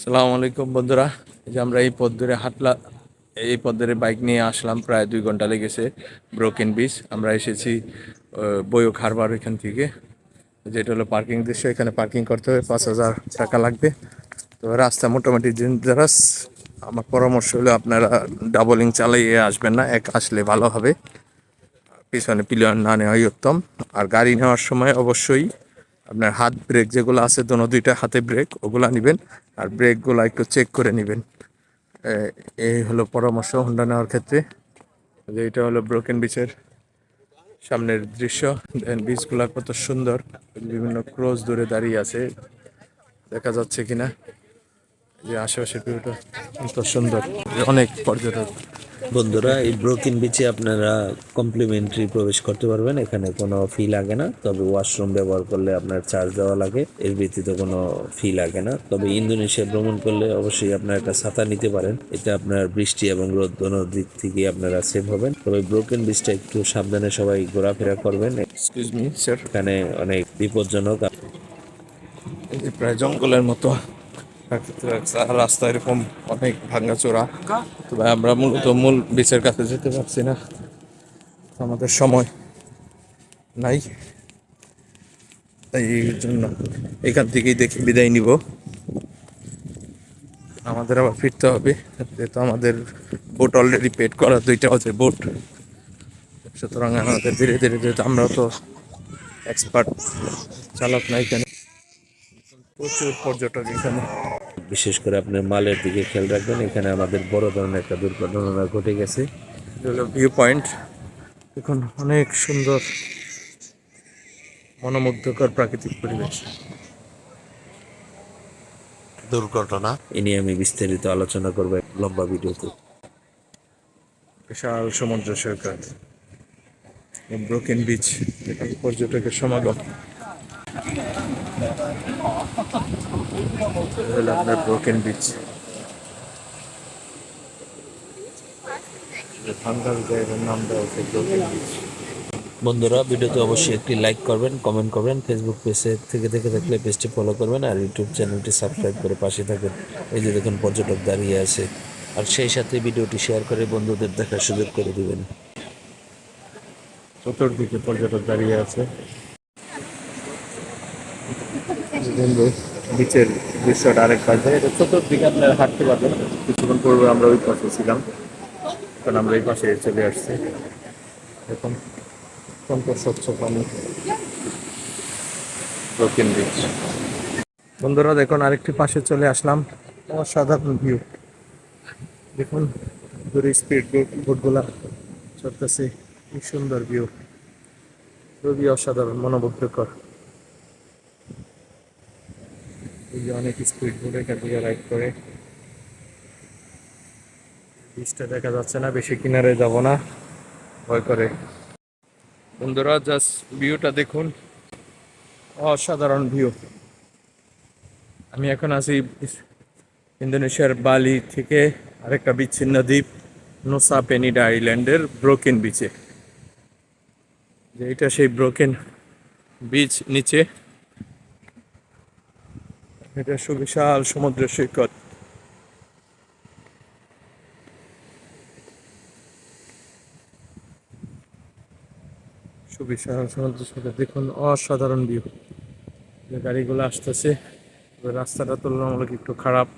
সালাম আলাইকুম বন্ধুরা। যে আমরা এই পথ ধরে হাঁটলা, এই পথ ধরে বাইক নিয়ে আসলাম, প্রায় দুই ঘণ্টা লেগেছে ব্রোকেন বিচ আমরা এসেছি বইক হারবার এখান থেকে। যেটা হলো পার্কিং দৃশ্য, এখানে পার্কিং করতে হবে, পাঁচ হাজার টাকা লাগবে। তো রাস্তা মোটামুটি ডেঞ্জারাস আমার পরামর্শ হলো আপনারা ডাবলিং চালিয়ে আসবেন না, এক আসলে ভালো হবে। পিছনে পিলিয়ন না নেওয়াই উত্তম। আর গাড়ি নেওয়ার সময় অবশ্যই আপনার হাত ব্রেক যেগুলো আছে, দোনো দুইটা হাতে ব্রেক ওগুলা নেবেন আর ব্রেকগুলো একটু চেক করে নেবেন। এই হলো পরামর্শ হোন্ডা নেওয়ার ক্ষেত্রে। যে এটা হলো ব্রোকেন বিচের সামনের দৃশ্য। দেন বিচগুলা কত সুন্দর। বিভিন্ন ক্রোজ দূরে দাঁড়িয়ে আছে। দেখা যাচ্ছে কিনা। যে আশেপাশের ভিউটা কত সুন্দর। অনেক পর্যটক। বন্ধুরা এই ব্রোকিন বিচে আপনারা কমপ্লিমেন্টারি প্রবেশ করতে পারবেন। এখানে কোনো ফি লাগে না তবে ওয়াশরুম ব্যবহার করলে আপনার চার্জ দেওয়া লাগে। এর ভিত্তিতে কোনো ফি লাগে না। তবে ইন্দোনেশিয়া ভ্রমণ করলে অবশ্যই আপনার একটা ছাতা নিতে পারেন। এটা আপনার বৃষ্টি এবং রোদ দোনো দিক থেকে আপনারা সেভ হবেন। তবে ব্রোকেন বিচটা একটু সাবধানে সবাই ঘোরাফেরা করবেন। এক্সকিউজ মি স্যার এখানে অনেক বিপজ্জনক। প্রায় জঙ্গলের মতো। রাস্তা- এরকম অনেক ভাঙাচোরা। তবে আমরা মূলত মূল বিচের কাছে যেতে পারছি না। আমাদের সময় নাই। এই জন্য এখান থেকেই দেখে বিদায় নিব। আমাদের আবার ফিরতে হবে। যেহেতু আমাদের বোট অলরেডি পেড করা দুইটা আছে বোট সুতরাং আমাদের ধীরে ধীরে যেহেতু আমরা তো এক্সপার্ট চালক নাই কেন? প্রচুর পর্যটক এখানে। বিশেষ করে আপনার মালের দিকে খেয়াল রাখবেন এখানে আমাদের বড় ধরনের একটা দুর্ঘটনা ঘটে গেছে। এটা হলো ভিউ পয়েন্ট এখন অনেক সুন্দর মনোমুগ্ধকর প্রাকৃতিক পরিবেশ। দুর্ঘটনা। এ নিয়ে আমি বিস্তারিত আলোচনা করব এক লম্বা ভিডিওতে। বিশাল সমুদ্র সৈকত ব্রোকেন বিচ এখানে পর্যটকের সমাগম। হলো আপনার ব্রোকেন বিচ ঠান্ডার জায়গার নাম দেওয়া হচ্ছে ব্রোকেন বিচ বন্ধুরা ভিডিওতে অবশ্যই একটি লাইক করবেন কমেন্ট করবেন ফেসবুক পেজে থেকে দেখে থাকলে পেজটি ফলো করবেন আর ইউটিউব চ্যানেলটি সাবস্ক্রাইব করে পাশে থাকবেন। এই যে দেখুন পর্যটক দাঁড়িয়ে আছে। আর সেই সাথে ভিডিওটি শেয়ার করে বন্ধুদের দেখার সুযোগ করে দিবেন। চতুর্দিকে পর্যটক দাঁড়িয়ে আছে। বিচের দৃশ্যটা আরেক পাশে এটা চতুর্দিকে আপনারা হাঁটতে পারবেন। কিছুক্ষণ পূর্বে আমরা ওই পাশে ছিলাম। কারণ আমরা এই পাশে চলে আসছি। এখন অত্যন্ত স্বচ্ছ পানি। দক্ষিণ বিচ বন্ধুরা, দেখুন, আরেকটি পাশে চলে আসলাম। অসাধারণ ভিউ দেখুন, দূরে স্পিড বোটগুলা চলতেছে কি সুন্দর ভিউ খুবই অসাধারণ, মনোমুগ্ধকর। এই যে অনেক স্পিড বোট এখান রাইড করে। বিচটা দেখা যাচ্ছে না, বেশি কিনারে যাব না। ভয় করে। বন্ধুরা জাস্ট ভিউটা দেখুন। অসাধারণ ভিউ আমি এখন আছি ইন্দোনেশিয়ার বালি থেকে আরেকটা বিচ্ছিন্ন দ্বীপ নোসা পেনিডা আইল্যান্ডের ব্রোকেন বিচে যে এটা সেই ব্রোকেন বিচ নিচে এটা সুবিশাল সমুদ্র সৈকত সুবিশাল সমুদ্র সৈকত দেখুন, অসাধারণ ভিউ গাড়িগুলো আসতেছে রাস্তাটা তুলনামূলক একটু খারাপ।